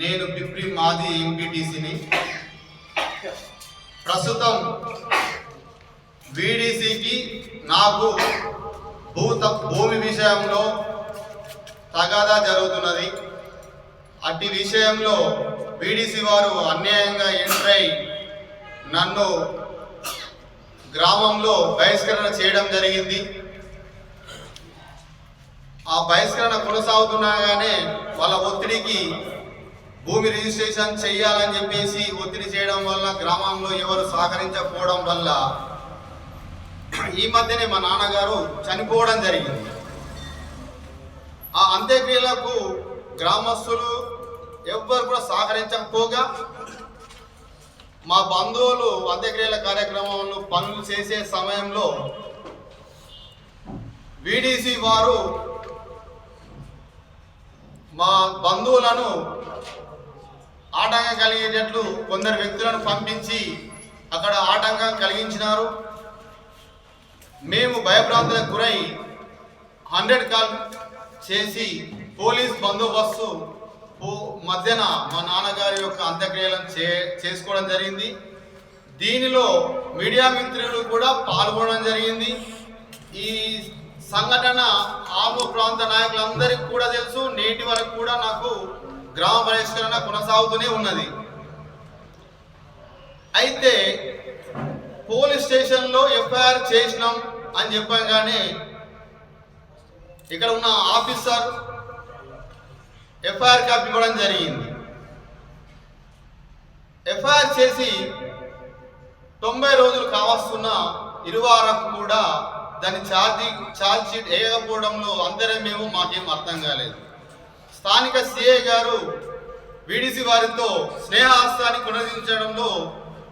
నేను పిప్రి మాది ఎంపీటీసీని. ప్రస్తుతం బీడీసీకి నాకు భూత భూమి విషయంలో తగాదా జరుగుతున్నది. అట్టి విషయంలో బీడీసీ వారు అన్యాయంగా ఎంట్రై నన్ను గ్రామంలో బహిష్కరణ చేయడం జరిగింది. ఆ బహిష్కరణ కొనసాగుతున్నాగానే వాళ్ళ ఒత్తిడికి భూమి రిజిస్ట్రేషన్ చేయాలని చెప్పేసి ఒత్తిడి చేయడం వల్ల గ్రామంలో ఎవరు సహకరించకపోవడం వల్ల ఈ మధ్యనే మా నాన్నగారు చనిపోవడం జరిగింది. ఆ అంత్యక్రియలకు గ్రామస్తులు ఎవ్వరు కూడా సహకరించకపోగా మా బంధువులు అంత్యక్రియల కార్యక్రమంలో పనులు చేసే సమయంలో వీడీసీ వారు మా బంధువులను ఆటంకం కలిగేటట్లు కొందరు వ్యక్తులను పంపించి అక్కడ ఆటంకం కలిగించినారు. మేము భయభ్రాంతులకు గురై హండ్రెడ్ కాల్ చేసి పోలీస్ బందోబస్తు మధ్యన మా నాన్నగారి యొక్క అంత్యక్రియలను చే చేసుకోవడం జరిగింది. దీనిలో మీడియా మిత్రులు కూడా పాల్గొనడం జరిగింది. ఈ సంఘటన ఆము ప్రాంత నాయకులందరికీ కూడా తెలుసు. నేటి వరకు కూడా నాకు గ్రామ పరిష్కరణ కొనసాగుతూనే ఉన్నది. అయితే పోలీస్ స్టేషన్లో ఎఫ్ఐఆర్ చేసినాం అని చెప్పగానే ఇక్కడ ఉన్న ఆఫీసర్ ఎఫ్ఐఆర్ కాపీ ఇవ్వడం జరిగింది. ఎఫ్ఐఆర్ చేసి తొంభై రోజులు కావస్తున్న ఇరువారకు కూడా దాని ఛార్జీ ఛార్జ్ షీట్ వేయకపోవడంలో మేము మాకేం అర్థం కాలేదు. స్థానిక సిఏ గారు వీడిసి వారితో స్నేహాస్తాన్ని కొనసాగించడంలో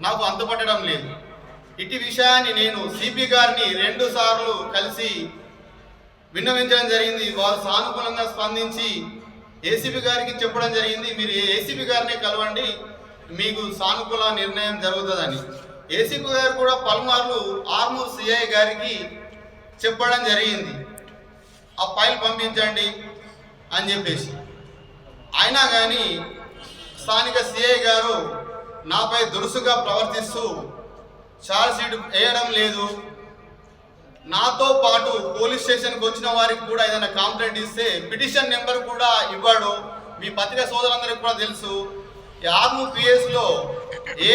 నాకు అంతుపట్టడం లేదు. ఇటు విషయాన్ని నేను సిపి గారిని రెండు సార్లు కలిసి విన్నవించడం జరిగింది. వారు సానుకూలంగా స్పందించి ఏసీబీ గారికి చెప్పడం జరిగింది. మీరు ఏసీబీ గారిని కలవండి. మీకు సానుకూల నిర్ణయం జరుగుతుందని. ఏసీబీ గారు కూడా పలుమార్లు ఆర్మూర్ సిఐ గారికి చెప్పడం జరిగింది. ఆ ఫైల్ పంపించండి అని చెప్పేసి. అయినా కానీ స్థానిక సిఐ గారు నాపై దురుసుగా ప్రవర్తిస్తూ ఛార్జ్ షీట్ వేయడం లేదు. నాతో పాటు పోలీస్ స్టేషన్కి వచ్చిన వారికి కూడా ఏదైనా కంప్లైంట్ ఇస్తే పిటిషన్ నెంబర్ కూడా ఇవ్వడు. మీ పత్రికా సోదరులందరికీ కూడా తెలుసు. ఆర్ము పిఎస్లో ఏ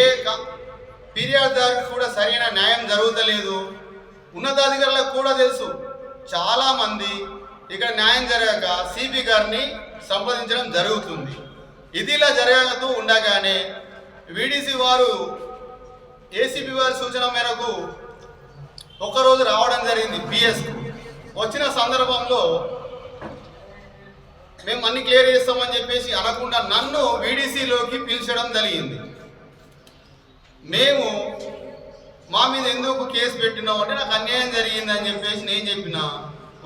ఫిర్యాదుదారికి కూడా సరైన న్యాయం జరుగుతలేదు. ఉన్నతాధికారులకు కూడా తెలుసు. చాలామంది ఇక్కడ న్యాయం జరగక సిపి గారిని సంప్రదించడం జరుగుతుంది. ఇది ఇలా జరగతూ ఉండగానే వీడీసీ వారు ఏసీబీ వారి సూచన మేరకు ఒకరోజు రావడం జరిగింది పిఎస్ వచ్చిన సందర్భంలో మేము అన్ని క్లియర్ చేస్తామని చెప్పేసి అనకుండా నన్ను వీడీసీలోకి పిలిచడం జరిగింది. మేము మా మీద ఎందుకు కేసు పెట్టినావు అంటే నాకు అన్యాయం జరిగింది అని చెప్పేసి నేను చెప్పినా.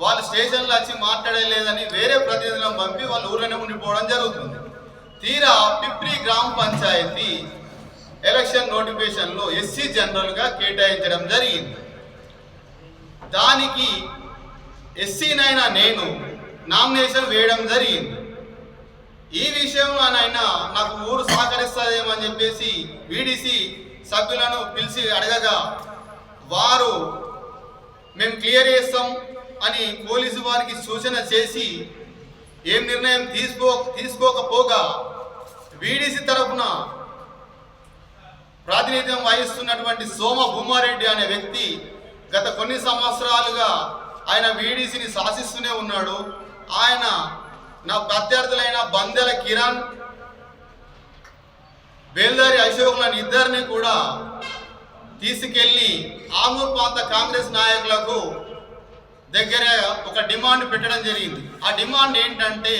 వాళ్ళు స్టేషన్లో వచ్చి మాట్లాడలేదని వేరే ప్రతినిధులను పంపి వాళ్ళు ఊళ్ళోనే ఉండిపోవడం జరుగుతుంది. తీరా పిప్రి గ్రామ పంచాయతీ ఎలక్షన్ నోటిఫికేషన్లో ఎస్సీ జనరల్గా కేటాయించడం జరిగింది. దానికి ఎస్సీనైనా నేను నామినేషన్ వేయడం జరిగింది. ఈ విషయంలో నైనా నాకు ఊరు సహకరిస్తుందేమని చెప్పేసి వీడిసి సభ్యులను పిలిచి అడగగా వారు మేము క్లియర్ చేస్తాం అని పోలీసు వారికి సూచన చేసి ఏం నిర్ణయం తీసుకో తీసుకోకపోగా వీడీసీ తరఫున ప్రాతినిధ్యం వహిస్తున్నటువంటి సోమ భూమారెడ్డి అనే వ్యక్తి గత కొన్ని సంవత్సరాలుగా ఆయన వీడీసీని శాసిస్తూనే ఉన్నాడు. ఆయన నా ప్రత్యర్థులైన బందెల కిరణ్ బేల్దారి అశోకులను ఇద్దరిని కూడా తీసుకెళ్ళి ఆమూర్ ప్రాంత కాంగ్రెస్ నాయకులకు దగ్గర ఒక డిమాండ్ పెట్టడం జరిగింది. ఆ డిమాండ్ ఏంటంటే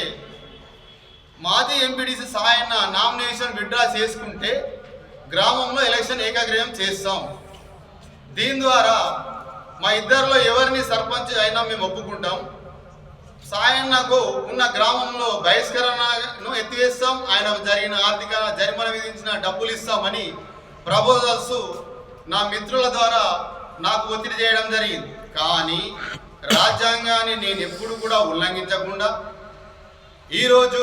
మాజీ ఎంపీడీసీ సాయన్న నామినేషన్ విత్డ్రా చేసుకుంటే గ్రామంలో ఎలక్షన్ ఏకాగ్రహం చేస్తాం. దీని ద్వారా మా ఇద్దరిలో ఎవరిని సర్పంచ్ అయినా మేము ఒప్పుకుంటాం. సాయన్నకు ఉన్న గ్రామంలో బహిష్కరణను ఎత్తివేస్తాం. ఆయన జరిగిన ఆర్థిక జరిమానా విధించిన డబ్బులు ఇస్తామని ప్రపోజల్స్ నా మిత్రుల ద్వారా నాకు ఒత్తిడి చేయడం జరిగింది. కానీ రాజ్యాంగాన్ని నేను ఎప్పుడు కూడా ఉల్లంఘించకుండా ఈరోజు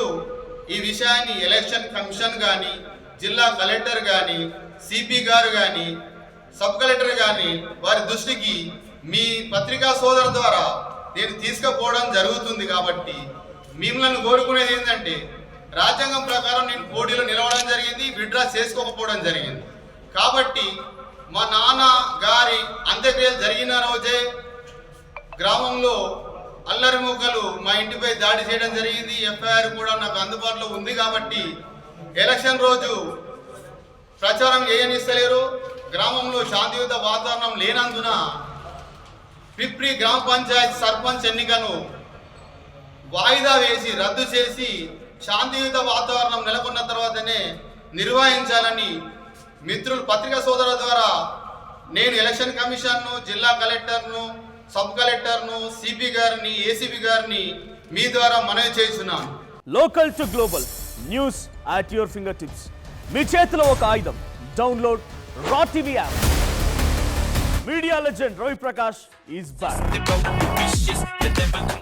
ఈ విషయాన్ని ఎలక్షన్ కమిషన్ కానీ జిల్లా కలెక్టర్ కానీ సిపి గారు కానీ సబ్ కలెక్టర్ కానీ వారి దృష్టికి మీ పత్రికా సోదరు ద్వారా నేను తీసుకుపోవడం జరుగుతుంది కాబట్టి మిమ్మల్ని కోరుకునేది ఏంటంటే రాజ్యాంగం ప్రకారం నేను పోటీలో నిలవడం జరిగింది విడ్డ్రా చేసుకోకపోవడం జరిగింది. కాబట్టి మా నాన్న గారి అంత్యక్రియలు జరిగిన రోజే గ్రామంలో అల్లరి మూకలు మా ఇంటిపై దాడి చేయడం జరిగింది. ఎఫ్ఐఆర్ కూడా నాకు అందుబాటులో ఉంది కాబట్టి ఎలక్షన్ రోజు ప్రచారం చేయనిస్తలేరు. గ్రామంలో శాంతియుత వాతావరణం లేనందున పిప్రి గ్రామ పంచాయత్ సర్పంచ్ ఎన్నికను వాయిదా వేసి రద్దు చేసి శాంతియుత వాతావరణం నెలకొన్న తర్వాతనే నిర్వహించాలని మిత్రులు పత్రికా సోదరుల ద్వారా నేను ఎలక్షన్ కమిషన్ను జిల్లా కలెక్టర్ను సబ్ కలెక్టర్ను సిపి గారిని ఏసీబీ గారిని మీ ద్వారా మనవి చేస్తున్నాను. Local to global news at your fingertips. మీ చేతిలో ఒక ఆయుధం. Download Raw TV app. Media legend Ravi Prakash is back